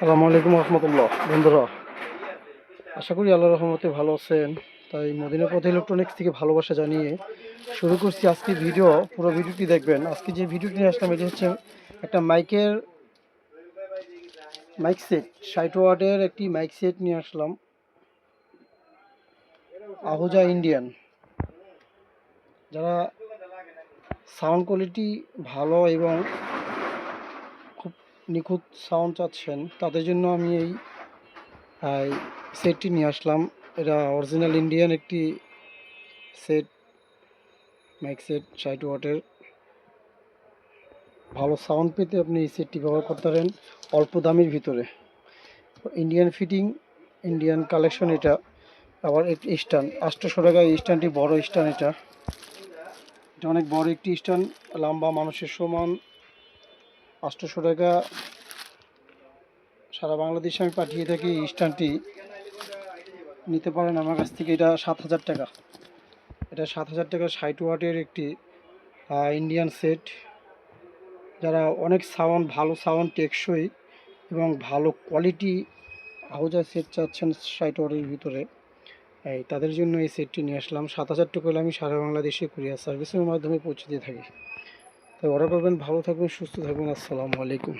সালামু আলাইকুম রহমতুল্লাহ, বন্ধুরা। আশা করি আল্লাহ রহমতে ভালো আছেন। তাই মদিনা পথ ইলেকট্রনিক্স থেকে ভালোবাসা জানিয়ে শুরু করছি আজকে ভিডিও পুরো ভিডিওটি দেখবেন। আজকে যে ভিডিওটি নিয়ে আসলাম, এটি হচ্ছে একটা মাইকের মাইক সেট ষাট ওয়াটের একটি মাইক সেট নিয়ে আসলাম। আহুজা ইন্ডিয়ান। যারা সাউন্ড কোয়ালিটি ভালো এবং নিখুঁত সাউন্ড চাচ্ছেন, তাদের জন্য আমি এই সেটটি নিয়ে আসলাম। এটা অরিজিনাল ইন্ডিয়ান একটি সেট মাইক সেট ষাট ওয়াটের ভালো সাউন্ড পেতে আপনি এই সেটটি ব্যবহার করতে পারেন অল্প দামের ভিতরে। ইন্ডিয়ান ফিটিং ইন্ডিয়ান কালেকশন এটা। আবার একটি স্ট্যান্ড আটশোশো টাকা এই স্ট্যান্ডটি বড় স্ট্যান্ড এটা। এটা অনেক বড় একটি স্ট্যান্ড লম্বা মানুষের সমান। আটশোশো টাকা সারা বাংলাদেশে আমি পাঠিয়ে থাকি স্ট্যান্ডটি। নিতে পারেন আমার কাছ থেকে, এটা সাত হাজার টাকা। এটা সাত হাজার টাকা ষাট ওয়াটের একটি ইন্ডিয়ান সেট যারা অনেক সাউন্ড ভালো সাউন্ড টেকসই এবং ভালো কোয়ালিটি আহুজা সেট চাচ্ছেন ষাট ওয়াটের ভিতরে, এই তাদের জন্য এই সেটটি নিয়ে আসলাম। সাত হাজার টাকা আমি সারা বাংলাদেশে কুরিয়ার সার্ভিসের মাধ্যমে পৌঁছে দিয়ে থাকি। তাই অর্ডার করবেন ভালো থাকবেন সুস্থ থাকবেন আসসালামু আলাইকুম।